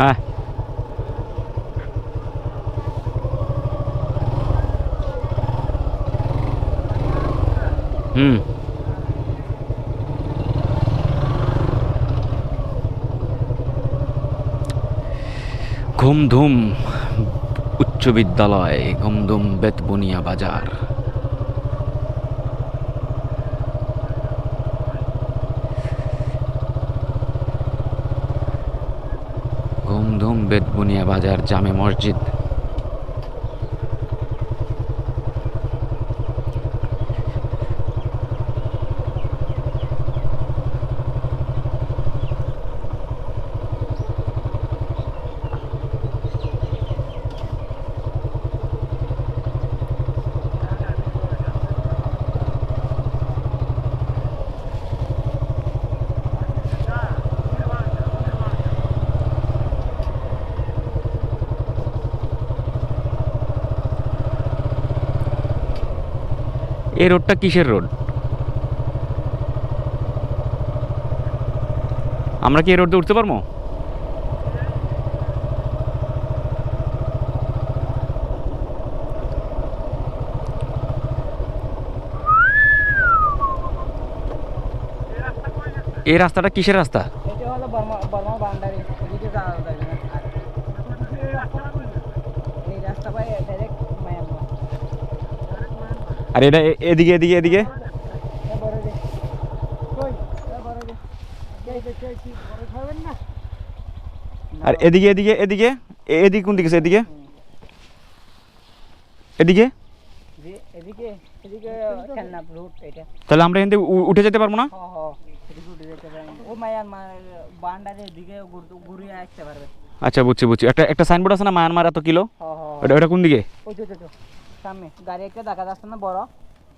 হ্যাঁ। হুম। ঘুমধুম উচ্চ বিদ্যালয় ঘুমধুম বেতবুনিয়া বাজার। ঘুমধুম বেতবুনিয়া বাজার জামে মসজিদ। এই রোডটা কিসের রোড? আমরা কি এই রোড উঠতে পারব? এই রাস্তাটা কিসের রাস্তা? হলো বর্মা বাউন্ডারি এদিকে যাওয়া যাবে না আর এই রাস্তা ভাই ডাইরেক্ট মায়ানমার আর এটা এদিকে এদিকে এদিকে। আর এদিকে এদিকে এদিকে। এদিকে কোন দিকে এদিকে? এদিকে? তাহলে আমরা এখান থেকে উঠে যেতে পারব না? আচ্ছা বুঝছি বুঝছি। একটা একটা সাইনবোর্ড আছে না? মায়ানমার এত কিলো? ওটা কোন দিকে? সামনে। গাড়ি একটা দেখা যাচ্ছে না বড়।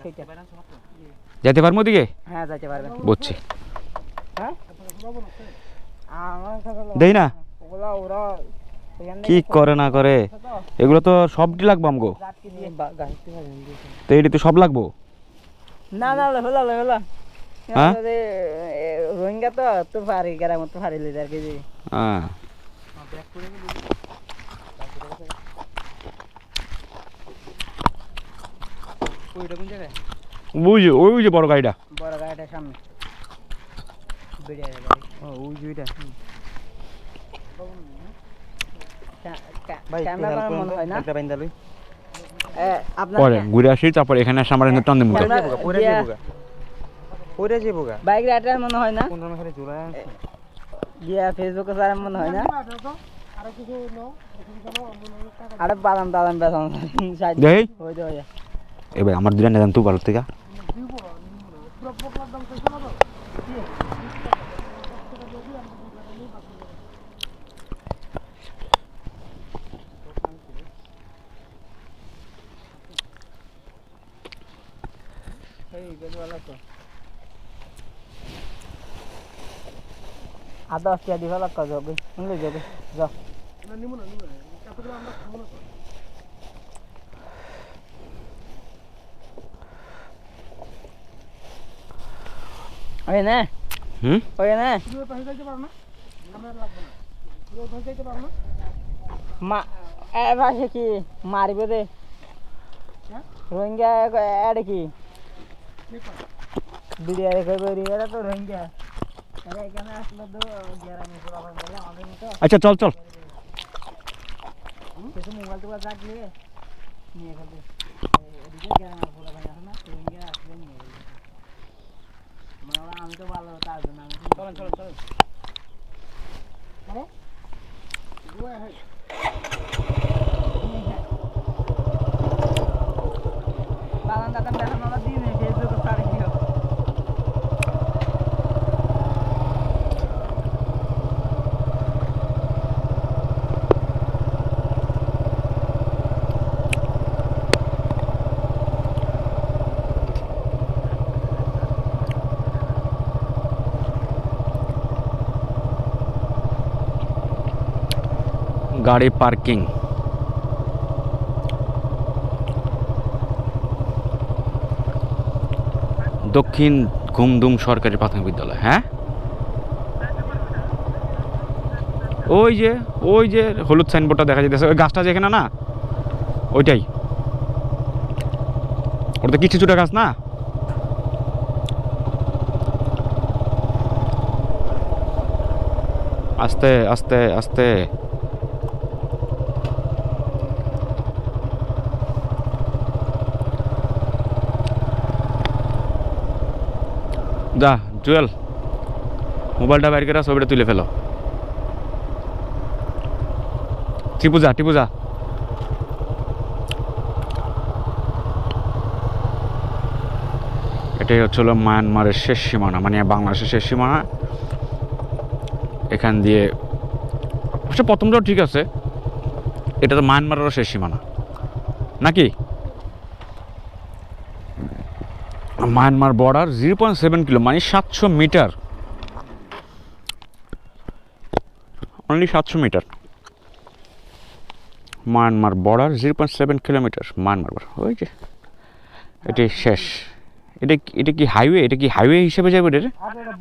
সেইটা। যেতে পারব ওদিকে? হ্যাঁ যাইতে পারবেন বুঝছি। হ্যাঁ? দেই না। ওগুলা ওরা এখান কি করে না করে? এগুলো তো সবটি লাগবো আমগো। তো এটি তো সব লাগবো? না না হলো হলো হলো। হ্যাঁ? রোহিঙ্গা তো তো পারি গ্রাম তো পারি লিডার কে হ্যাঁ। ওইটা কোন জায়গায়? ওই যে ওই যে বড় গাড়িটা। বড় গাড়িটার সামনে। বেরিয়ে গেল গাড়ি। ও ওই যে ওইটা। ক্যামেরা মনে হয় না? এ, আপনার পরে ঘুরে আসি তারপর এখানে এসে আমার টান দিমু তো। ক্যামেরা পরে বাইক রাইডার মনে হয় না? কোন ধরনের জোড়া গিয়া ফেসবুকে স্যার মনে হয় না? আরে বাদাম ওই যে। এবার আমার দুটা নেদান তুই ভালো থেকে এই বেশ ভালো তো আর দশ টাকা দিবা লাগা যাবে শুনলে যাবে, যাও। ওই না হুম ওই না মা এ ভাষে কি মারিবে রে রোহিঙ্গা এডে কি বিরিয়ানি খাইবে এরা তো রোহিঙ্গা আচ্ছা চল চল কিছু মোবাইল টোবাইল রাখলে নিয়ে খাবে এদিকে গ্রামের পোলাপান আছে না রোহিঙ্গা আসলে নিয়ে যাবে ওরা আমি তো ভালো তার জন্য আমি চলেন চলেন চলেন বাগান দাদা দেখানো দিন গাড়ি পার্কিং। দক্ষিণ ঘুমদুম সরকারি প্রাথমিক বিদ্যালয় হ্যাঁ? ওই যে ওই যে হলুদ সাইনবোর্ডটা দেখা যাইতেছে। ওই গাছটা যেখানে না, ওইটাই। ওটা তো কিছু ছোটা গাছ না? আস্তে আস্তে আস্তে। যা, জুয়েল, মোবাইলটা বাইর করে ছবিটা তুলে ফেলো। টিপু যা টিপু যা এটাই হচ্ছিল মায়ানমারের শেষ সীমানা মানে বাংলাদেশের শেষ সীমানা। এখান দিয়ে অবশ্য প্রথমটাও ঠিক আছে, এটা তো মায়ানমারেরও শেষ সীমানা। নাকি? Myanmar border, zero point seven kilo মানে সাতশো মিটার। অনলি সাতশো metre. Myanmar border, zero point seven kilometre, Myanmar border। ওই যে, এটি শেষ। এটা কি- এটা কি হাইওয়ে এটা কি হাইওয়ে হিসেবে যাবে এটা? রে? আর এটা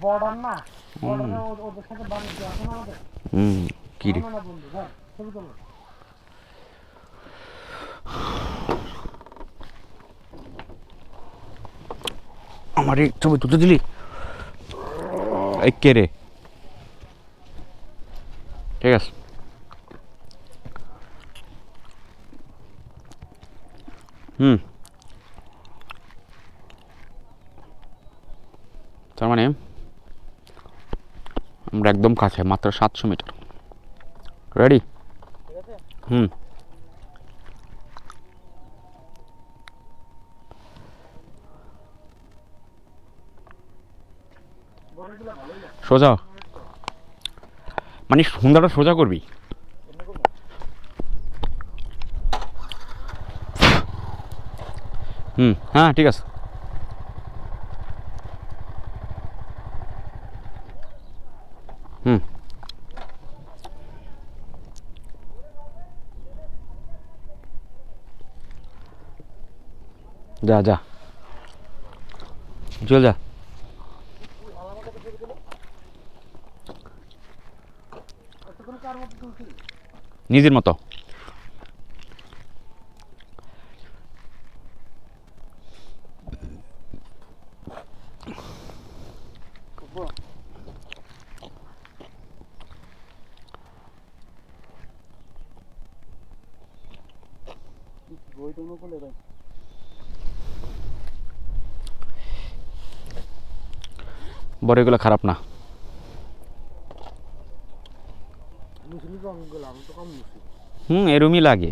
বর্ডার না বর্ডারে ওদের সাথে বাণিজ্য আছে না আমাদের হুম কি রে না না বন্ধু ধর ছবি তোলো আমার এই ছবি তুলতে দিলি? কে রে? ঠিক আছে। হুম। তার মানে আমরা একদম কাছে মাত্র সাতশো মিটার। রেডি হুম। সোজা? মানে সন্ধ্যাটা সোজা করবি? হুম হ্যাঁ ঠিক আছে। হুম। যা যা। চল যা এতক্ষণ কার মতো তুলছি নিজের মতো। বড় এগুলো খারাপ না। হুম এরমই লাগে।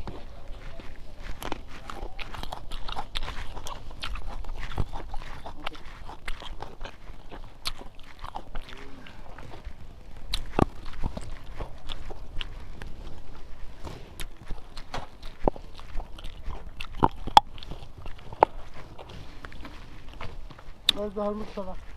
দশ মিনিট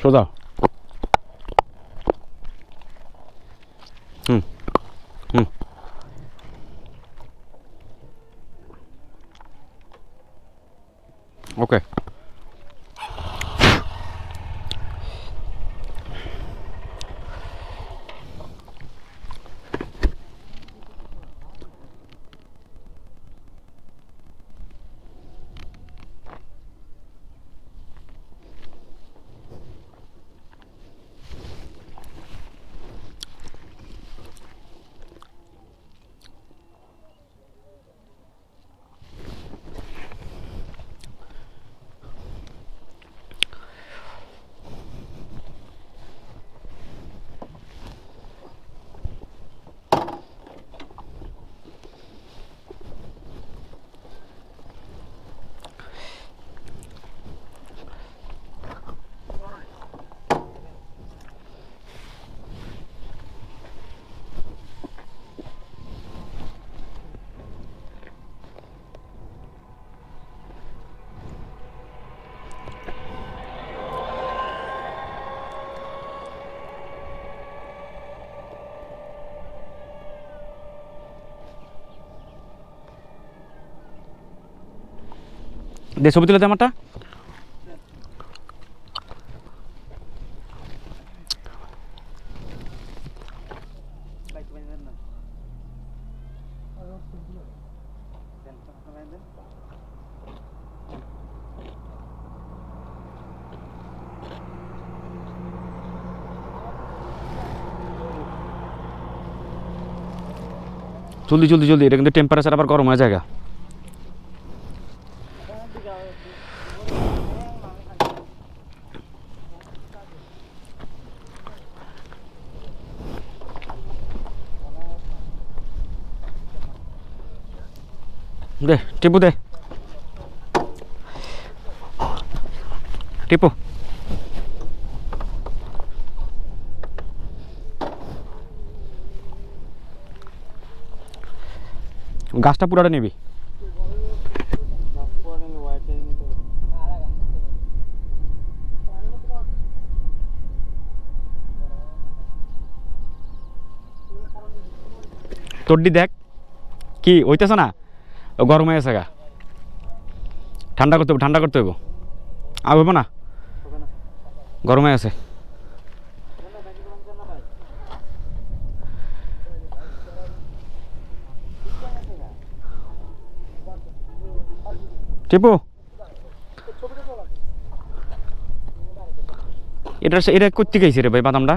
সোজা হুম দে, ছবি তুলে দে আমারটা। জলদি জলদি জলদি, এটা কিন্তু টেম্পারেচার আবার গরম হয়ে যায় দে টিপু দে। টিপু। গাছটা পুরাটা নিবি। তোরডি দেখ কি ওইতেছে না? গরম হয়ে গেছে গা। ঠান্ডা করতে হবে ঠান্ডা করতে হবে আর হইব না? গরম হয়ে গেছে। টিপু? এটা এটা করতে গেছি রে ভাই বাদামটা?